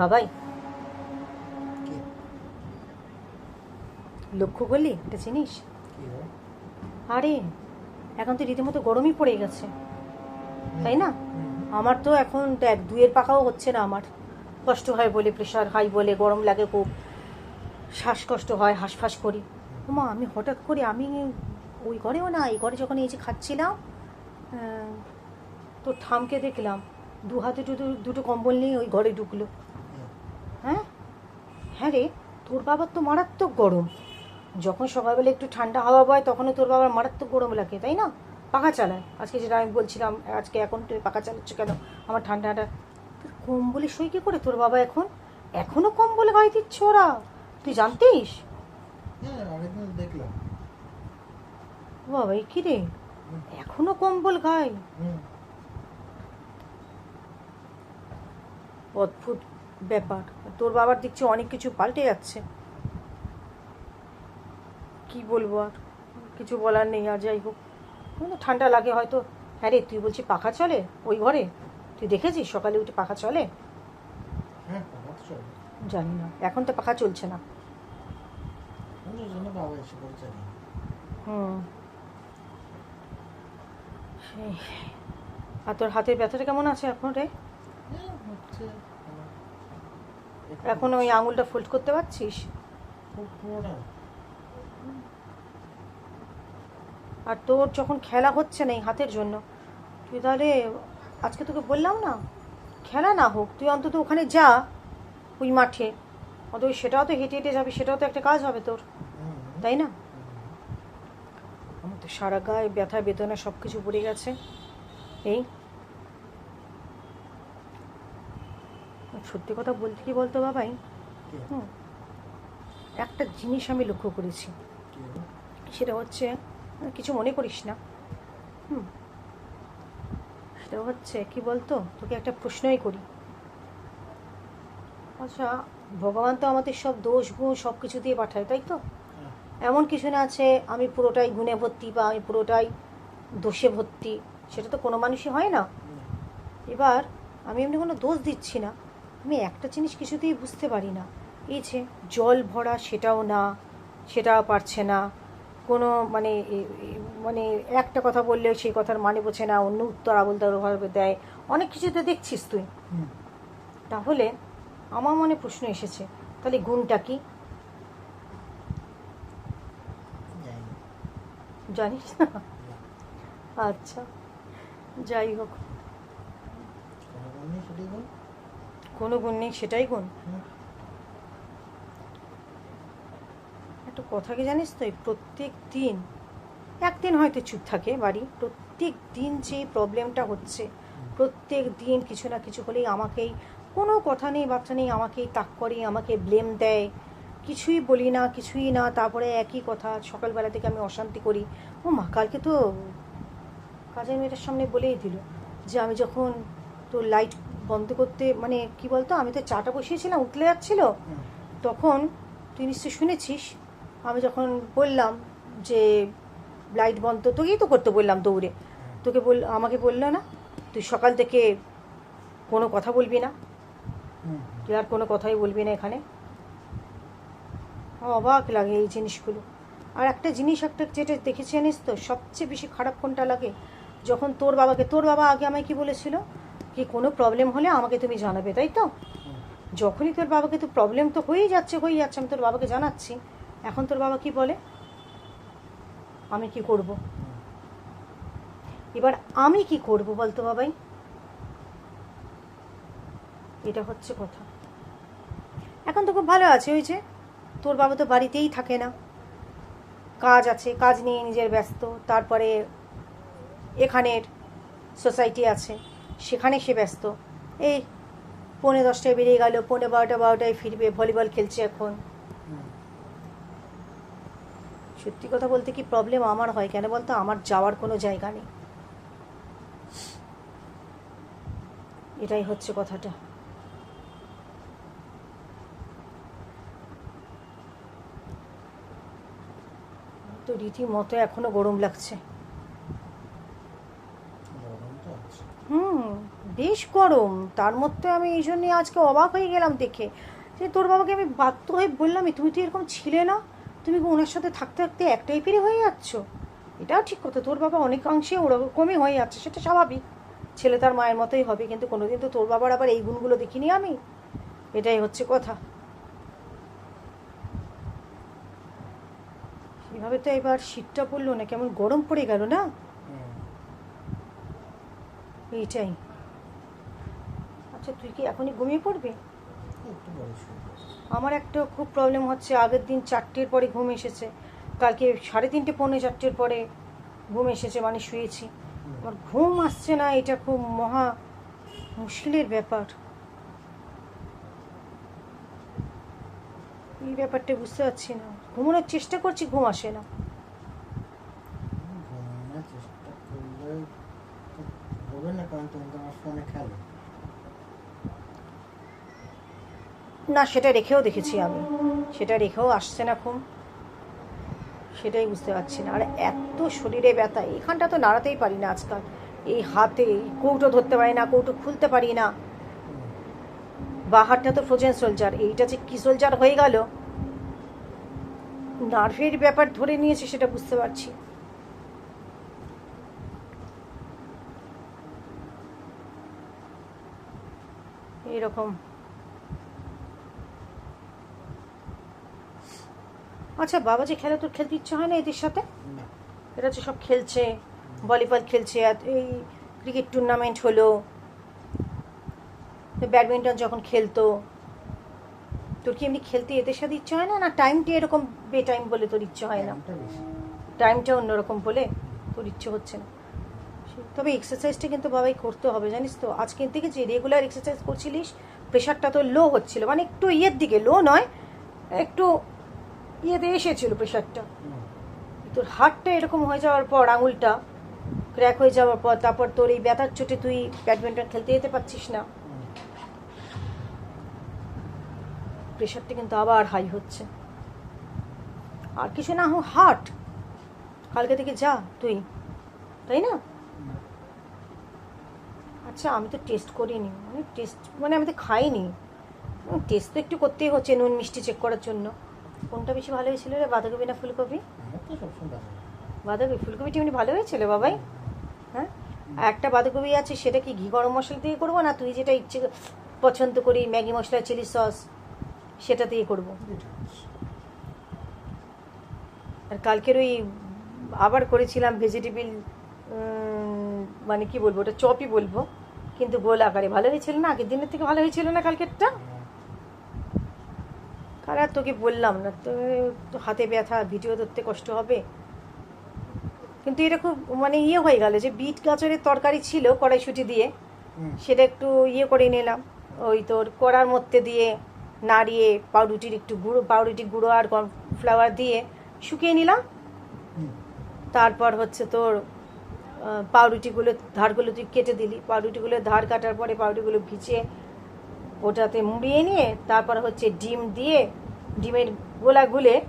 বাবাই। লক্ষ্য করলি? একটা জিনিস আরে এখন তো রীতিমতো গরমই পড়ে গেছে। তাই না? আমার তো এখন দেখ দুয়ের পাকাও হচ্ছে না আমার। কষ্ট হয় বলে প্রেশার হাই বলে গরম লাগে খুব। শ্বাসকষ্ট হয় হাঁসফাঁস করি। মা আমি হঠাৎ করে আমি ওই ঘরেও না এই ঘরে যখন এই যে খাচ্ছিলাম তো থামকে দেখলাম দু হাতে দুটো দুটো কম্বল নিয়ে ওই ঘরে ঢুকলো। হ্যাঁ? হ্যাঁ রে তোর বাবার তো মারাত্মক গরম। যখন সকালবেলা একটু ঠান্ডা হাওয়া বয় তখনও তোর বাবার মারাত্মক গরম লাগে তাই না? পাখা চালায়। আজকে যেটা আমি বলছিলাম আজকে এখন তুই পাখা চালাচ্ছ কেন? আমার ঠান্ডাটা। তোর কম্বলে সই কী করে তোর বাবা এখন? এখনও কম্বলে গায়ে দিচ্ছে ওরা। তুই জানতিস? হ্যাঁ দেখলাম। বাবা কি রে? এখনও কম্বল গায়ে। অদ্ভুত। ব্যাপার। তোর বাবার দেখছি অনেক কিছু পাল্টে যাচ্ছে। কি বলব আর? কিছু বলার নেই আর যাই হোক। ঠান্ডা লাগে হয়তো। হ্যাঁ রে তুই বলছি পাখা চলে ওই ঘরে? তুই দেখেছিস সকালে উঠে পাখা চলে? হ্যাঁ জানি না এখন তো পাখা চলছে না। হুম। আর তোর হাতের ব্যথাটা কেমন আছে এখন রে হ্যাঁ হচ্ছে আমার একটু এখন ওই আঙুলটা ফোল্ড করতে পারছিস? আর তোর যখন খেলা হচ্ছে না এই হাতের জন্য, তুই তাহলে আজকে তোকে বললাম না, খেলা না হোক, তুই অন্তত ওখানে যা ওই মাঠে। অত সেটাও তো হেঁটে হেঁটে যাবি, সেটাও তো একটা কাজ হবে তোর, তাই না? তো সারা গায়ে ব্যথা, বেদনা সব কিছু পড়ে গেছে। এই সত্যি কথা বলতে কি বলতো বাবাই? হুম। একটা জিনিস আমি লক্ষ্য করেছি। সেটা হচ্ছে কিছু মনে করিস না। হুম। সেটা হচ্ছে কি বলতো? তোকে একটা প্রশ্নই করি। আচ্ছা ভগবান তো আমাদের সব দোষ গুণ সব কিছু দিয়ে পাঠায় তাই তো? হ্যাঁ। এমন কিছু না আছে আমি পুরোটাই গুণে ভর্তি বা আমি পুরোটাই দোষে ভর্তি। সেটা তো কোনো মানুষই হয় না। এবার আমি এমনি কোনো দোষ দিচ্ছি না। আমি একটা জিনিস কিছুতেই বুঝতে পারি না। এই যে জল ভরা সেটাও না সেটাও পারছে না। কোনো মানে মানে একটা কথা বললে সেই কথার মানে বোঝে না অন্য উত্তর আবল তাবলভাবে দেয়। অনেক কিছুতে দেখছিস তুই। তাহলে আমার মনে প্রশ্ন এসেছে তাহলে গুণটা কি? জানিস না? আচ্ছা যাই হোক। কোনো গুণ নেই, সেটাই গুণ। একটা কথা কি জানিস তো প্রত্যেক দিন, একদিন হয়তো চুপ থাকে বাড়ি, প্রত্যেক দিন যে প্রবলেমটা হচ্ছে, প্রত্যেক দিন কিছু না কিছু হলেই আমাকেই, কোনো কথা নেই, বাচ্চা নেই, আমাকেই তাক করে, আমাকে ব্লেম দেয় কিছুই বলি না, কিছুই না, তারপরে একই কথা, সকালবেলা থেকে আমি অশান্তি করি ও মা, কালকে তো কাজের মেয়েটার সামনে বলেই দিল যে আমি যখন তোর লাইট বন্ধ করতে মানে কি বলতো আমি তো চাটা বসিয়েছিলাম উঠলে যাচ্ছিল। তখন তুই নিশ্চয়ই শুনেছিস আমি যখন বললাম যে লাইট বন্ধ তোকেই তো করতে বললাম দৌড়ে। তোকে বল আমাকে বলল না তুই সকাল থেকে কোনো কথা বলবি না। তুই আর কোনো কথাই বলবি না এখানে। অবাক লাগে এই জিনিসগুলো। আর একটা জিনিস একটা যেটা দেখেছি জানিস তো সবচেয়ে বেশি খারাপ কোনটা লাগে? যখন তোর বাবাকে তোর বাবা আগে আমায় কি বলেছিল? কি কোনো প্রবলেম হলে আমাকে তুমি জানাবে, তাই তো? যখনই তোর বাবাকে তো প্রবলেম তো হয়েই যাচ্ছে হয়েই যাচ্ছে, আমি তোর বাবাকে জানাচ্ছি। এখন তোর বাবা কি বলে? আমি কি করব? এবার আমি কি করব বলতো বাবাই? এটা হচ্ছে কথা। এখন তো খুব ভালো আছে, ওই যে তোর বাবা তো বাড়িতেই থাকে না। কাজ আছে, কাজ নিয়ে নিজের ব্যস্ত, তারপরে এখানের সোসাইটি আছে। সেখানে সে ব্যস্ত। এই, পৌনে দশটায় বেরিয়ে গেল, পৌনে বারোটা বারোটায় ফিরবে, ভলিবল খেলছে এখন। সত্যি কথা বলতে কি প্রবলেম আমার হয়? কেন বলতো? আমার যাওয়ার কোনো জায়গা নেই। এটাই হচ্ছে কথাটা। তো রীতিমতো এখনও গরম লাগছে গরম তো আছে হুম বেশ গরম। তার মধ্যে আমি এই জন্যে আজকে অবাক হয়ে গেলাম দেখে যে তোর বাবাকে আমি বাধ্য হয়ে বললামই তুমি তো এরকম ছিলে না। তুমি ওনার সাথে থাকতে থাকতে এক টাইপেরই হয়ে যাচ্ছ? এটাও ঠিক কথা। তোর বাবা অনেকাংশে ওরকমই হয়ে যাচ্ছে সেটা স্বাভাবিক। ছেলে তার মায়ের মতোই হবে কিন্তু কোনোদিন তো তোর বাবার আবার এই গুণগুলো দেখিনি আমি। এটাই হচ্ছে কথা। এভাবে তো এবার শীতটা পড়ল না কেমন গরম পড়ে গেল না। এইটাই। আচ্ছা তুই কি এখনই ঘুমিয়ে পড়বি? আমার একটা খুব প্রবলেম হচ্ছে আগের দিন চারটের পরে ঘুম এসেছে। কালকে সাড়ে তিনটে পৌনে চারটের পরে ঘুম এসেছে মানে শুয়েছি। আমার ঘুম আসছে না এটা খুব মহা মুশকিলের ব্যাপার। এই ব্যাপারটা বুঝতে পারছি না। ঘুমানোর চেষ্টা করছি ঘুম আসে না। চেষ্টা করলে হবে না কারণ তুমি তো আমার ফোনে খেলো। না, সেটা রেখেও দেখেছি আমি। সেটা রেখেও আসছে না ঘুম। সেটাই বুঝতে পারছি না। আর এত শরীরে ব্যথা এখানটা তো নাড়াতেই পারি না আজকাল। এই হাতে কৌটো ধরতে পারি না, কৌটো খুলতে পারি না। বা হাতটা তো ফ্রোজেন সোলজার এইটা যে কি সোলজার হয়ে গেল? নার্ভের ব্যাপার ধরে নিয়েছে সেটা বুঝতে পারছি। এরকম। আচ্ছা বাবা যে খেলা তোর খেলতে ইচ্ছে হয় না এদের সাথে? এরা যে সব খেলছে ভলিবল খেলছে আর এই ক্রিকেট টুর্নামেন্ট হলো। ব্যাডমিন্টন যখন খেলতো তোর কি এমনি খেলতে এদের সাথে ইচ্ছে হয় না? না টাইমটা এরকম বে টাইম বলে তোর ইচ্ছে হয় না? টাইমটা অন্যরকম বলে তোর ইচ্ছে হচ্ছে না। তবে এক্সারসাইজটা কিন্তু বাবাই করতে হবে জানিস তো? আজকে থেকে যে রেগুলার এক্সারসাইজ করছিলিস প্রেশারটা তো লো হচ্ছিল। মানে একটু ইয়ের দিকে লো নয় একটু ইয়েতে এসেছিল প্রেশারটা তোর হাতটা এরকম হয়ে যাওয়ার পর, আঙুলটা ক্র্যাক হয়ে যাওয়ার পর, তারপর তোর এই ব্যথার চোটে তুই ব্যাডমিন্টন খেলতে যেতে পারছিস না। প্রেশারটা কিন্তু আবার হাই হচ্ছে। আর কিছু না হোক হার্ট কালকে থেকে যা, তুই। তাই না। আচ্ছা আমি তো টেস্ট করিনি। মানে টেস্ট মানে আমি তো খাইনি। টেস্ট তো একটু করতেই হচ্ছে, নুন মিষ্টি চেক করার জন্য। কোনটা বেশি ভালো হয়েছিল রে বাঁধাকপি না ফুলকপি। বাঁধাকপি। ফুলকপিটা এমনি ভালো হয়েছিল বাবাই? হ্যাঁ? আর একটা বাঁধাকপি আছে সেটা কি ঘি গরম মশলা দিয়ে করব না তুই যেটা ইচ্ছে পছন্দ করি ম্যাগি মশলা চিলি সস সেটা দিয়ে করব? আর কালকের ওই আবার করেছিলাম ভেজিটেবিল মানে কি বলব ওটা চপই বলব কিন্তু গোল আকারে। ভালো হয়েছিল না? আগের দিনের থেকে ভালো হয়েছিল না কালকেরটা? কার? আর তোকে বললাম না। তো হাতে ব্যথা ভিডিও ধরতে কষ্ট হবে। কিন্তু এটা খুব মানে ইয়ে হয়ে গেল যে বিট গাজরের তরকারি ছিল কড়াইশুটি দিয়ে। সেটা একটু ইয়ে করে নিলাম। ওই তোর কড়ার মধ্যে দিয়ে নাড়িয়ে পাউরুটির একটু গুঁড়ো পাউরুটি গুঁড়ো আর ফ্লাওয়ার দিয়ে শুকিয়ে নিলাম। তারপর হচ্ছে তোর পাউরুটিগুলো ধারগুলো তুই কেটে দিলি। পাউরুটিগুলো ধার কাটার পরে পাউরুটিগুলো ভিজিয়ে ওটাতে মুড়িয়ে নিয়ে তারপর হচ্ছে ডিম দিয়ে, ডিমের গোলা গুলে,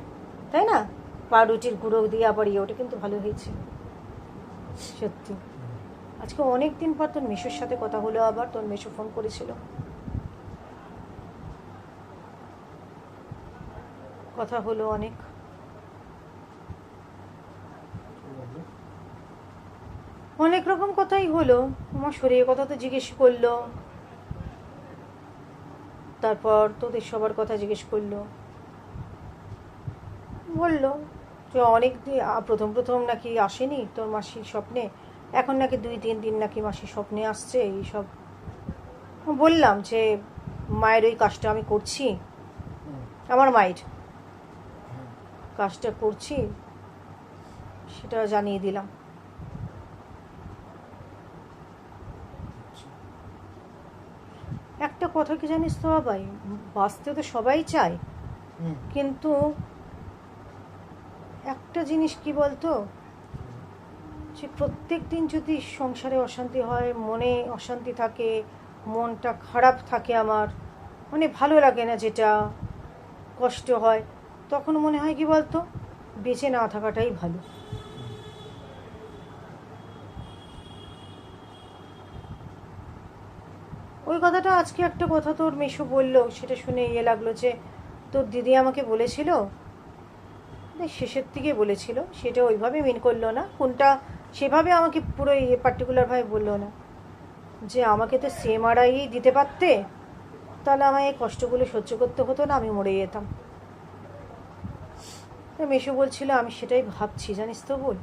তাই না? পাউরুটির গুঁড়ো দিয়ে আবার ইয়ে ওটা কিন্তু ভালো হয়েছে। সত্যি। আজকে অনেক দিন পর তোর মেশোর সাথে কথা হলো আবার, তোর মেশো ফোন করেছিল। কথা হলো অনেক। অনেক রকম কথাই হলো। আমার শরীরের কথা তো জিজ্ঞেস করল। তারপর তোদের সবার কথা জিজ্ঞেস করল। বলল যে অনেক দিন প্রথম প্রথম নাকি আসেনি তোর মাসির স্বপ্নে? এখন নাকি দুই তিন দিন নাকি মাসির স্বপ্নে আসছে এইসব। বললাম যে মায়ের ওই কাজটা আমি করছি। আমার মায়ের। কাজটা করছি সেটা জানিয়ে দিলাম। একটা কথা কি জানিস তো বাবাই? বাঁচতে তো সবাই চায়। কিন্তু একটা জিনিস কি বলতো? যে প্রত্যেক দিন যদি সংসারে অশান্তি হয় মনে অশান্তি থাকে মনটা খারাপ থাকে আমার মানে ভালো লাগে না যেটা কষ্ট হয় তখন মনে হয় কি বলতো? বেঁচে না থাকাটাই ভালো ওই কথাটা, আজকে একটা কথা তোর মেশো বলল, সেটা শুনে ইয়ে লাগল যে, তোর দিদি আমাকে বলেছিল? শেষের দিকে বলেছিল, সেটা ওইভাবে মিন করল না, কোনটা সেভাবে আমাকে পুরো ইয়ে পার্টিকুলারভাবে বলল না। যে আমাকে তো সিএমআরআই দিতে পারতে, তাহলে আমায় এই কষ্টগুলো সহ্য করতে হতো না, আমি মরে যেতাম। মেশো বলছিল, আমি সেটাই ভাবছি, জানিস তো বল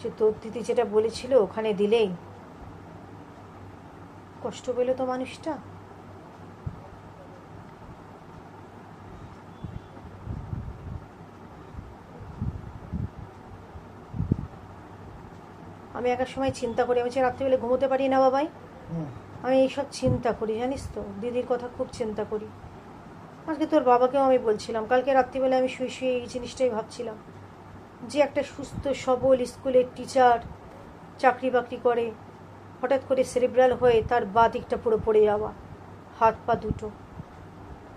যে তোর দিদি যেটা বলেছিল, ওখানে দিলেই কষ্ট পেল তো মানুষটা? আমি একার সময় চিন্তা করি আমি রাত্রিবেলা ঘুমোতে পারি না বাবাই। আমি এইসব চিন্তা করি জানিস তো দিদির কথা খুব চিন্তা করি। আজকে তোর বাবাকেও আমি বলছিলাম কালকে রাত্রিবেলা আমি শুয়ে শুয়ে এই জিনিসটাই ভাবছিলাম। যে একটা সুস্থ সবল স্কুলের টিচার চাকরি বাকরি করে হঠাৎ করে সেরিব্রাল হয়ে তার বা দিকটা পুরো পড়ে যাওয়া, হাত পা দুটো।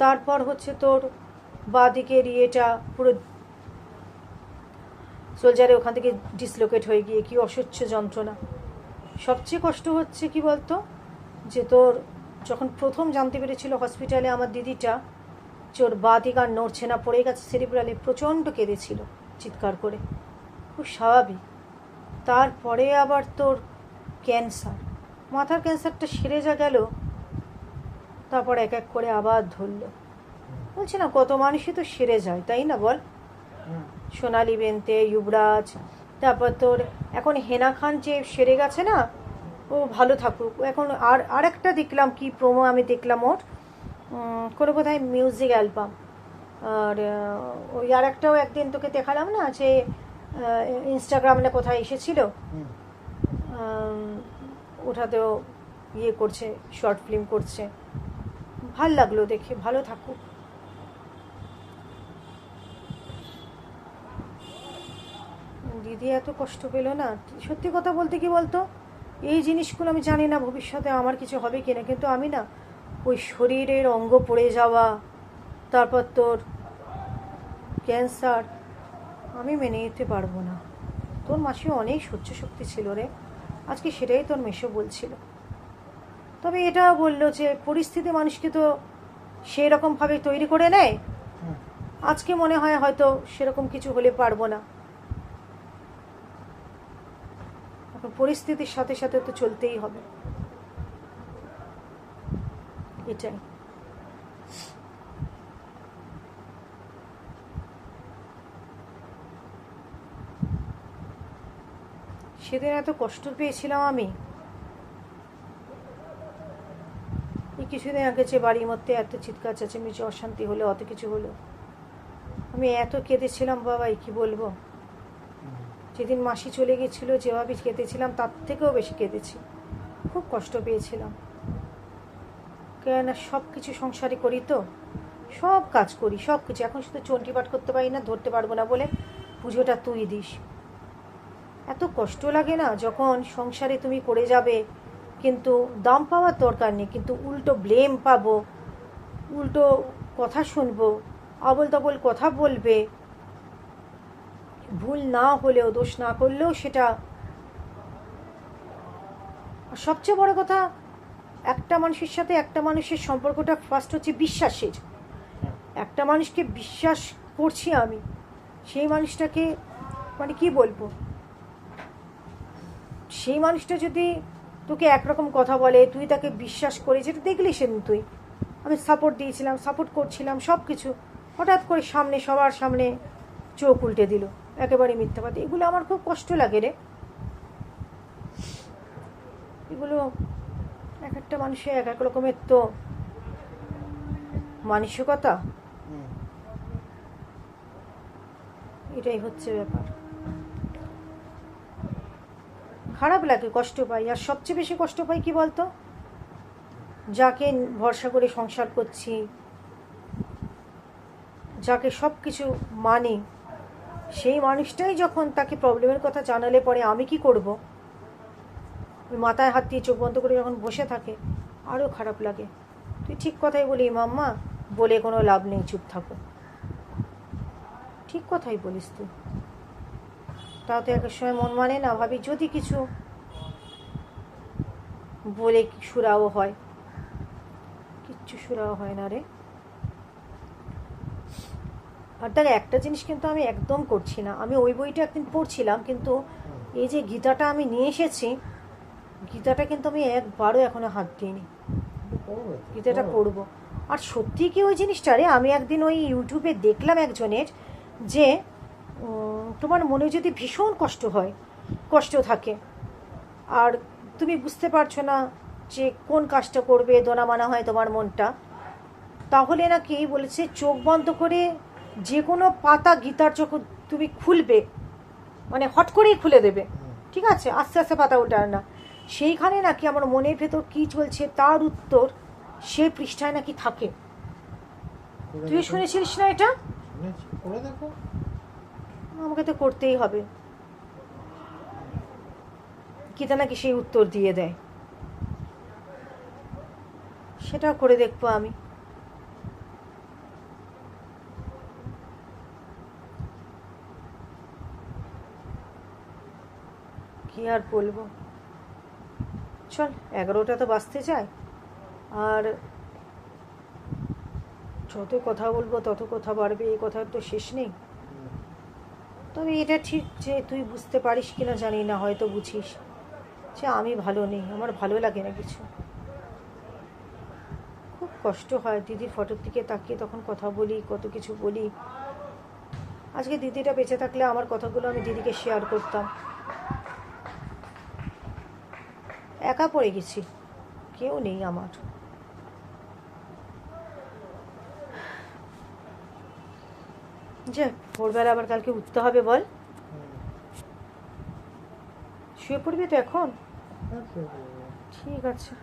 তারপর হচ্ছে তোর বা দিকের ইয়েটা পুরো সোলজারে ওখান থেকে ডিসলোকেট হয়ে গিয়ে, কি অসহ্য যন্ত্রণা। সবচেয়ে কষ্ট হচ্ছে কি বলতো? যে তোর যখন প্রথম জানতে পেরেছিল হসপিটালে আমার দিদিটা ওর বা দিক আর নড়ছে না, পড়ে গেছে সেরিব্রালে প্রচণ্ড কেঁদেছিল চিৎকার করে। খুব স্বাভাবিক। তারপরে আবার তোর ক্যান্সার। মাথার ক্যান্সারটা সেরে যা গেল, তারপর এক এক করে আবার ধরলো। বলছি, না, কত মানুষই তো সেরে যায়, তাই না বল? সোনালি বেনতে, যুবরাজ, তারপর তোর এখন হেনা খান যে সেরে গেছে না, ও ভালো থাকুক। এখন আর আর একটা দেখলাম, কি প্রোমো আমি দেখলাম ওর কোনো কোথায় মিউজিক অ্যালবাম আর ওই আর একটাও একদিন তোকে দেখালাম না, যে ইনস্টাগ্রামে কোথায় এসেছিল? ওটাতেও ইয়ে করছে শর্ট ফিল্ম করছে। ভালো লাগল দেখে, ভালো থাকুক। দিদি এত কষ্ট পেল না। সত্যি কথা বলতে কি বলতো? এই জিনিসগুলো আমি জানি না ভবিষ্যতে আমার কিছু হবে কি না কিন্তু আমি না ওই শরীরের অঙ্গ পড়ে যাওয়া, তারপর তোর ক্যান্সার আমি মেনে নিতে পারব না। তোর মাসি অনেক সহ্য শক্তি ছিল রে। আজকে সেটাই তোর মেশো বলছিল। তবে এটা বলল যে পরিস্থিতি মানুষকে তো সেই রকমভাবে তৈরি করে নেয়। আজকে মনে হয় হয়তো সেরকম কিছু হলে পারব না। পরিস্থিতির সাথে সাথে তো চলতেই হবে। এটাই। সেদিন এত কষ্ট পেয়েছিলাম আমি। এই কিছুদিন আগে যে বাড়ির মধ্যে এত চিৎকার, চেঁচামেচি, অশান্তি হলো, অত কিছু হলো। আমি এত কেঁদেছিলাম বাবাই কি বলব? যেদিন মাসি চলে গেছিল যেভাবে কেঁদেছিলাম, তার থেকেও বেশি কেঁদেছি। খুব কষ্ট পেয়েছিলাম। কেননা সব কিছু সংসারে করি তো। সব কাজ করি, সব কিছু। এখন শুধু চন্টি পাঠ করতে পারি না, ধরতে পারব না বলে পুজোটা তুই দিস। এত কষ্ট লাগে না যখন সংসারে তুমি করে যাবে? কিন্তু দাম পাওয়ার দরকার নেই, কিন্তু উল্টো ব্লেম পাবো, উল্টো কথা শুনব আবল তাবল কথা বলবে। ভুল না হলেও, দোষ না করলেও সেটা সবচেয়ে বড় কথা, একটা মানুষের সাথে একটা মানুষের সম্পর্কটা ফার্স্ট হচ্ছে বিশ্বাসের। একটা মানুষকে বিশ্বাস করছি আমি, সেই মানুষটাকে মানে কি বলব? সেই মানুষটা যদি তোকে একরকম কথা বলে তুই তাকে বিশ্বাস করে যেটা দেখলি সেদিন তুই। আমি সাপোর্ট দিয়েছিলাম সাপোর্ট করছিলাম সব কিছু হঠাৎ করে সামনে সবার সামনে চোখ উল্টে দিল। একেবারে মিথ্যাবাদী। এগুলো আমার খুব কষ্ট লাগে রে। এগুলো এক একটা মানুষের এক এক রকমের তো মানসিকতা। এটাই হচ্ছে ব্যাপার। খারাপ লাগে কষ্ট পাই। আর সবচেয়ে বেশি কষ্ট পাই কি বলতো? যাকে ভরসা করে সংসার করছি, যাকে সব কিছু মানে সেই মানুষটাই যখন তাকে প্রবলেমের কথা জানালে পরে আমি কি করব? ওই মাথায় হাত দিয়ে চোখ বন্ধ করে যখন বসে থাকে আরও খারাপ লাগে। তুই ঠিক কথাই বলি মাম্মা, বলে কোনো লাভ নেই, চুপ থাকো। ঠিক কথাই বলিস তুই। তাও তো এক সময় মন মানে না ভাবি যদি কিছু বলে সুরাও হয়। কিচ্ছু সুরা হয় না রে। আর দেখ একটা জিনিস কিন্তু আমি একদম করছি না। আমি ওই বইটা একদিন পড়ছিলাম কিন্তু এই যে গীতাটা আমি নিয়ে এসেছি গীতাটা কিন্তু আমি একবারও এখনও হাত দিইনি। গীতাটা পড়ো। পড়ব। আর সত্যি কি ওই জিনিসটা রে? আমি একদিন ওই ইউটিউবে দেখলাম একজনের যে তোমার মনে যদি ভীষণ কষ্ট হয় কষ্ট থাকে আর তুমি বুঝতে পারছ না যে কোন কাজটা করবে দোনা মানা হয় তোমার মনটা তাহলে নাকি বলেছে চোখ বন্ধ করে যে কোনো পাতা গীতার যখন তুমি খুলবে মানে হট করেই খুলে দেবে ঠিক আছে? আস্তে আস্তে পাতা ওঠার না। সেইখানে নাকি আমার মনের ভেতর কি চলছে তার উত্তর সে পৃষ্ঠায় নাকি থাকে। তুই। শুনেছিলিস না এটা? করে দেখো। আমাকে তো করতেই হবে। গীতা নাকি সেই উত্তর দিয়ে দেয়। সেটাও করে দেখব আমি। কি আর বলব? চল, এগারোটা তো বাঁচতে যায়। আর যত কথা বলব তত কথা বাড়বে, এই কথার তো শেষ নেই। তবে এটা ঠিক যে তুই বুঝতে পারিস কিনা জানি না, হয়তো বুঝিস। যে আমি ভালো নেই, আমার ভালো লাগে না কিছু। খুব কষ্ট হয় দিদির ফটোর দিকে তাকিয়ে তখন কথা বলি, কত কিছু বলি। আজকে দিদিটা বেঁচে থাকলে আমার কথাগুলো আমি দিদিকে শেয়ার করতাম। একা পড়ে গেছি, কেউ নেই আমার। যাক ভোরবেলা আবার কালকে উঠতে হবে বল। শুয়ে পড়বি তো এখন? করব? ঠিক আছে।